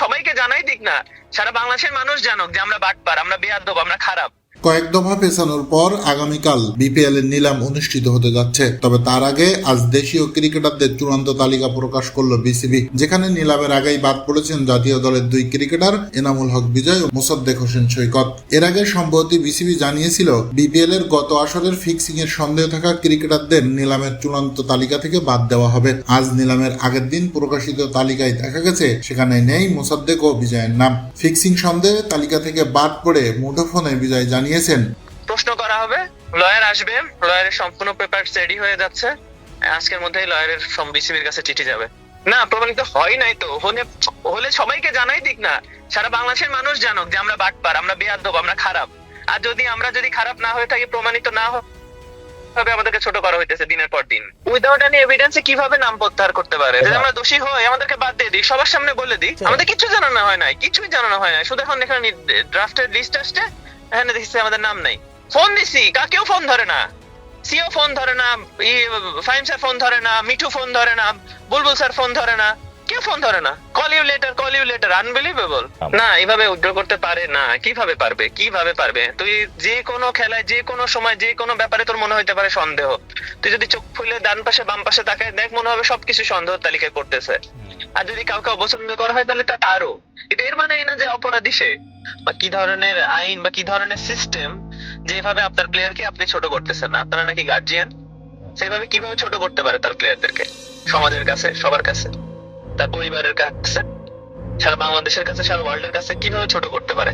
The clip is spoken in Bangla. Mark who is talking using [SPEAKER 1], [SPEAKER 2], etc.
[SPEAKER 1] সবাইকে জানাই দিক না। সারা বাংলাদেশের মানুষ জানুক যে আমরা বাটপার, আমরা বেয়াদব, আমরা খারাপ।
[SPEAKER 2] কয়েক দফা পেছানোর পর আগামীকাল বিপিএল এর নিলাম অনুষ্ঠিত হতে যাচ্ছে। তবে তার আগে আজ দেশীয় ক্রিকেটারদের চূড়ান্ত তালিকা প্রকাশ করল বিসিবি যেখানে নিলামের আগেই বাদ পড়েছেন জাতীয় দলের দুই ক্রিকেটার এনামুল হক বিজয় ও মোসাদ্দেক হোসেন সৈকত। এর আগে সম্প্রতি বিসিবি জানিয়েছিল বিপিএল এর গত আসরের ফিক্সিং এর সন্দেহ থাকা ক্রিকেটারদের নিলামের চূড়ান্ত তালিকা থেকে বাদ দেওয়া হবে। আজ নিলামের আগের দিন প্রকাশিত তালিকায় দেখা গেছে, সেখানে নেই মোসাদ্দেক ও বিজয়ের নাম। ফিক্সিং সন্দেহে তালিকা থেকে বাদ পড়ে মুঠোফোনে বিজয় জানিয়েছেন।
[SPEAKER 1] প্রশ্ন করা হবে লয়ার আসবে লয়ারের সম্পূর্ণ পেপার রেডি হয়ে যাচ্ছে আজকের মধ্যেই লয়ারের বিসিবির কাছে চিঠি যাবে। না প্রমাণিত হয় নাই তো হলে হলে সবাইকে জানাই দিক না। সারা বাংলাদেশের মানুষ জানুক যে আমরা বাটপার আমরা বেয়াদব আমরা খারাপ। আর যদি আমরা যদি খারাপ না হয়ে থাকি প্রমাণিত না হয় ভাবে আমাদেরকে ছোট করা হইতেছে দিনের পর দিন। উইদাউট এনি এভিডেন্সে কীভাবে নাম প্রত্যাহার করতে পারে? যদি আমরা দোষী হই আমাদেরকে বাদ দিয়ে দিই সবার সামনে বলে দিই আমাদের কিছু জানানো হয় নাই কিছুই জানানো হয় নাই। শুধু এখন এখানে ড্রাফটের লিস্ট আসছে এখানে দেখছি আমাদের নাম নাই। ফোন দিছি কাকেও ফোন ধরে না। সিও ফোন ধরে না ফাইম স্যার ফোন ধরে না মিঠু ফোন ধরে না বুলবুল স্যার ফোন ধরে না কেউ ফোন ধরে না। Call you later call you later unbelievable না এইভাবে উইথড্র করতে পারে না। কীভাবে পারবে কীভাবে পারবে? তুই যে কোনো খেলায় যে কোনো সময় যে কোনো ব্যাপারে তোর মনে হইতে পারে সন্দেহ। তুই যদি চোখ খুলে ডান পাশে বাম পাশে তাকায় দেখ মনে হবে সবকিছু সন্দেহ তালিকায় করতেছে আর যদি কাউকে অপছন্দ করা হয় তাহলে তা তারও। এটা এর মানে এই না যে অপরাধী সে। বা কি ধরনের আইন বা কি ধরনের সিস্টেম যেভাবে আপনার প্লেয়ারকে আপনি ছোট করতেছেন আপনারা নাকি গার্জিয়ান সেভাবে কীভাবে ছোট করতে পারে তার প্লেয়ারদেরকে সমাজের কাছে, সবার কাছে? তার পরিবারের কাছে? সারা বাংলাদেশের কাছে, সারা ওয়ার্ল্ডের কাছে কীভাবে ছোট করতে পারে?